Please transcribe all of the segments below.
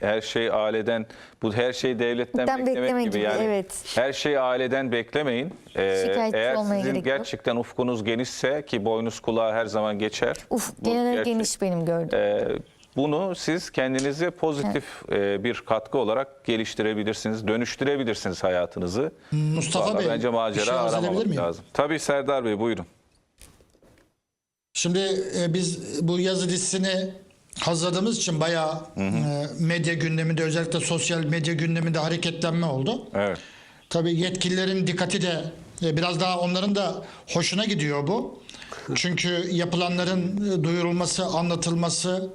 Her şey aileden, bu her şey devletten Ben beklemek, beklemek gibi, gibi, yani. evet. Her şeyi aileden beklemeyin. Ee, Şikayetçi eğer olmaya sizin gerek yok. gerçekten ufkunuz genişse ki boynuz kulağa her zaman geçer. Uf Bu genel gerçek- geniş benim gördüğüm. Ee, bunu siz kendinize pozitif e, bir katkı olarak geliştirebilirsiniz, dönüştürebilirsiniz hayatınızı. Mustafa Vallahi Bey, bence bir macera şey arz edebilir aramamak miyim? lazım. Tabii Serdar Bey buyurun. Şimdi e, biz bu yazı dizisini hazırladığımız için bayağı e, medya gündeminde özellikle sosyal medya gündeminde hareketlenme oldu. Evet. Tabii yetkililerin dikkati de e, biraz daha onların da hoşuna gidiyor bu. Çünkü yapılanların e, duyurulması, anlatılması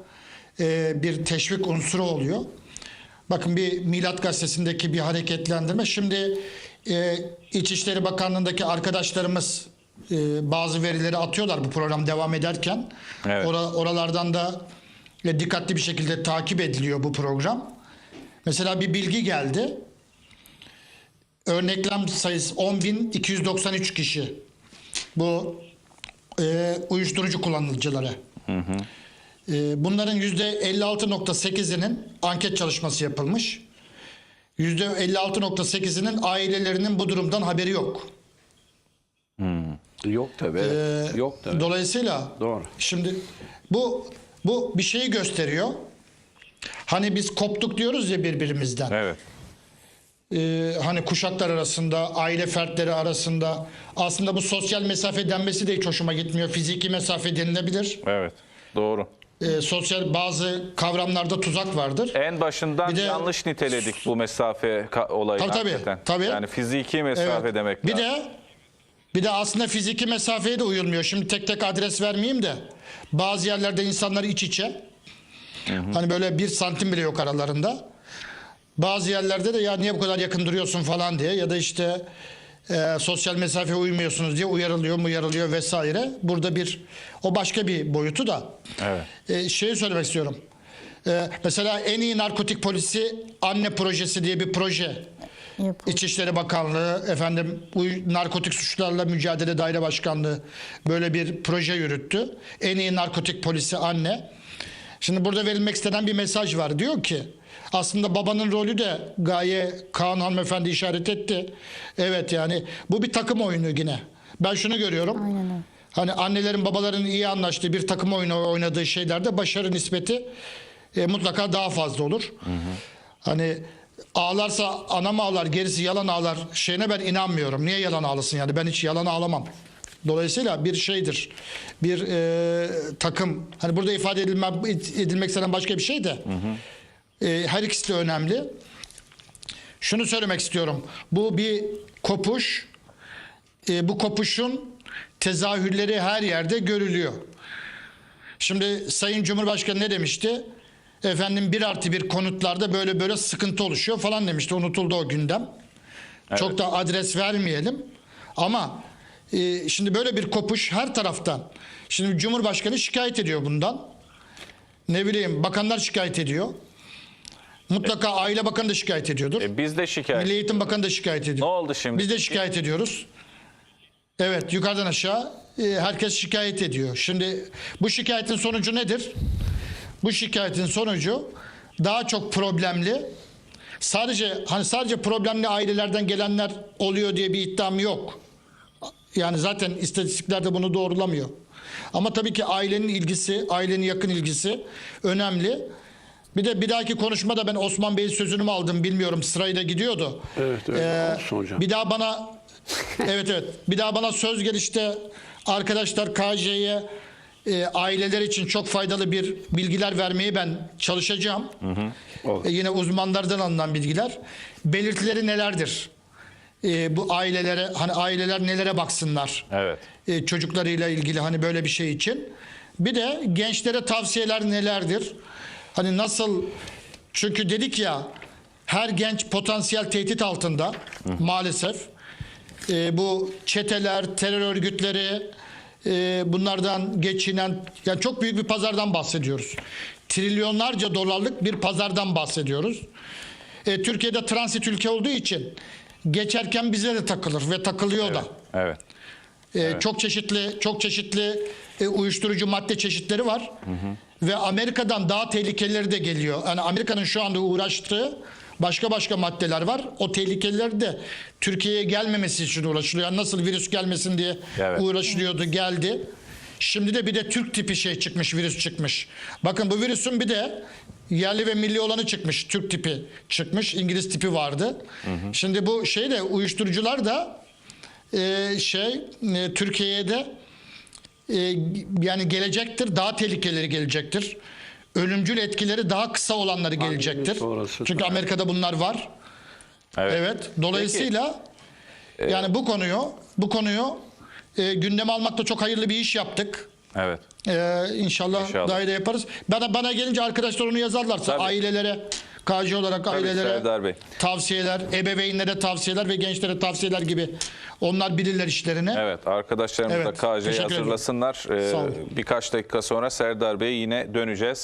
e, bir teşvik unsuru oluyor. Bakın bir Milat Gazetesi'ndeki bir hareketlendirme. Şimdi e, İçişleri Bakanlığı'ndaki arkadaşlarımız e, bazı verileri atıyorlar bu program devam ederken. Evet. Ora- oralardan da e, dikkatli bir şekilde takip ediliyor bu program. Mesela bir bilgi geldi. Örneklem sayısı 10.293 kişi. Bu e, uyuşturucu kullanıcıları. E, bunların %56.8'inin anket çalışması yapılmış. %56.8'inin ailelerinin bu durumdan haberi yok. Yok tabii. evet. Yok tabii. Dolayısıyla Doğru. şimdi bu bu bir şeyi gösteriyor. Hani biz koptuk diyoruz ya birbirimizden. Evet. Ee, hani kuşaklar arasında, aile fertleri arasında aslında bu sosyal mesafe denmesi de hiç hoşuma gitmiyor. Fiziki mesafe denilebilir. Evet. Doğru. Ee, sosyal bazı kavramlarda tuzak vardır. En başından Bir de- yanlış niteledik bu mesafe olayı Tabii, tabii, tabii. Yani fiziki mesafe Evet. demek Bir lazım. de bir de aslında fiziki mesafeye de uyulmuyor. Şimdi tek tek adres vermeyeyim de bazı yerlerde insanlar iç içe. Hani böyle bir santim bile yok aralarında. Bazı yerlerde de ya niye bu kadar yakın duruyorsun falan diye ya da işte e, sosyal mesafeye uymuyorsunuz diye uyarılıyor mu uyarılıyor vesaire. Burada bir o başka bir boyutu da. Evet. E, şeyi söylemek istiyorum. E, mesela en iyi narkotik polisi anne projesi diye bir proje Yapıldı. İçişleri Bakanlığı, efendim uy- narkotik suçlarla mücadele daire başkanlığı böyle bir proje yürüttü. En iyi narkotik polisi anne. Şimdi burada verilmek istenen bir mesaj var. Diyor ki aslında babanın rolü de Gaye Kaan hanımefendi işaret etti. Evet yani bu bir takım oyunu yine. Ben şunu görüyorum. Aynen. Hani annelerin babaların iyi anlaştığı bir takım oyunu oynadığı şeylerde başarı nispeti e, mutlaka daha fazla olur. Hani ağlarsa anam ağlar gerisi yalan ağlar şeyine ben inanmıyorum. Niye yalan ağlasın yani ben hiç yalan ağlamam. Dolayısıyla bir şeydir. Bir e, takım hani burada ifade edilme, edilmek istenen başka bir şey de e, her ikisi de önemli. Şunu söylemek istiyorum. Bu bir kopuş. E, bu kopuşun tezahürleri her yerde görülüyor. Şimdi Sayın Cumhurbaşkanı ne demişti? Efendim bir artı bir konutlarda böyle böyle sıkıntı oluşuyor falan demişti. Unutuldu o gündem. Çok da adres vermeyelim. Ama e, şimdi böyle bir kopuş her taraftan. Şimdi Cumhurbaşkanı şikayet ediyor bundan. Ne bileyim bakanlar şikayet ediyor. Mutlaka Aile Bakanı da şikayet ediyordur. E, biz de şikayet. Milli Eğitim Bakanı da şikayet ediyor. Ne oldu şimdi? Biz de şikayet ediyoruz. Evet yukarıdan aşağı e, herkes şikayet ediyor. Şimdi bu şikayetin sonucu nedir? Bu şikayetin sonucu daha çok problemli. Sadece hani sadece problemli ailelerden gelenler oluyor diye bir iddiam yok. Yani zaten istatistikler de bunu doğrulamıyor. Ama tabii ki ailenin ilgisi, ailenin yakın ilgisi önemli. Bir de bir dahaki konuşmada ben Osman Bey'in sözünü mü aldım bilmiyorum sırayla gidiyordu. Evet, evet. Ee, Olsun hocam. bir daha bana evet evet bir daha bana söz gelişte arkadaşlar KJ'ye e, aileler için çok faydalı bir bilgiler vermeyi ben çalışacağım. Olur. E, yine uzmanlardan alınan bilgiler. Belirtileri nelerdir? E, bu ailelere hani aileler nelere baksınlar? Evet. e, çocuklarıyla ilgili hani böyle bir şey için. Bir de gençlere tavsiyeler nelerdir? Hani nasıl çünkü dedik ya her genç potansiyel tehdit altında maalesef. E, bu çeteler, terör örgütleri e, bunlardan geçinen yani çok büyük bir pazardan bahsediyoruz. Trilyonlarca dolarlık bir pazardan bahsediyoruz. E, Türkiye'de transit ülke olduğu için geçerken bize de takılır ve takılıyor da. Evet. Ee, Çok çeşitli çok çeşitli e, uyuşturucu madde çeşitleri var. ve Amerika'dan daha tehlikeleri de geliyor. Yani Amerika'nın şu anda uğraştığı başka başka maddeler var. O tehlikeleri de Türkiye'ye gelmemesi için uğraşılıyor. Yani nasıl virüs gelmesin diye Evet. uğraşılıyordu, geldi. Şimdi de bir de Türk tipi şey çıkmış, virüs çıkmış. Bakın bu virüsün bir de yerli ve milli olanı çıkmış. Türk tipi çıkmış. İngiliz tipi vardı. Şimdi bu şey de uyuşturucular da e, şey e, Türkiye'ye de e, yani gelecektir. Daha tehlikeleri gelecektir. Ölümcül etkileri daha kısa olanları gelecektir. sonrası Çünkü da. Amerika'da bunlar var. Evet. Evet. Dolayısıyla yani bu konuyu bu konuyu e, gündeme almakta çok hayırlı bir iş yaptık. Evet. Ee, inşallah, İnşallah. daha iyi de yaparız. Bana bana gelince arkadaşlar onu yazarlarsa Tabii. ailelere KC olarak ailelere Serdar Bey. tavsiyeler, ebeveynlere tavsiyeler ve gençlere tavsiyeler gibi onlar bilirler işlerini. Evet arkadaşlarımız Evet, da ederim. hazırlasınlar. Ee, birkaç dakika sonra Serdar Bey yine döneceğiz.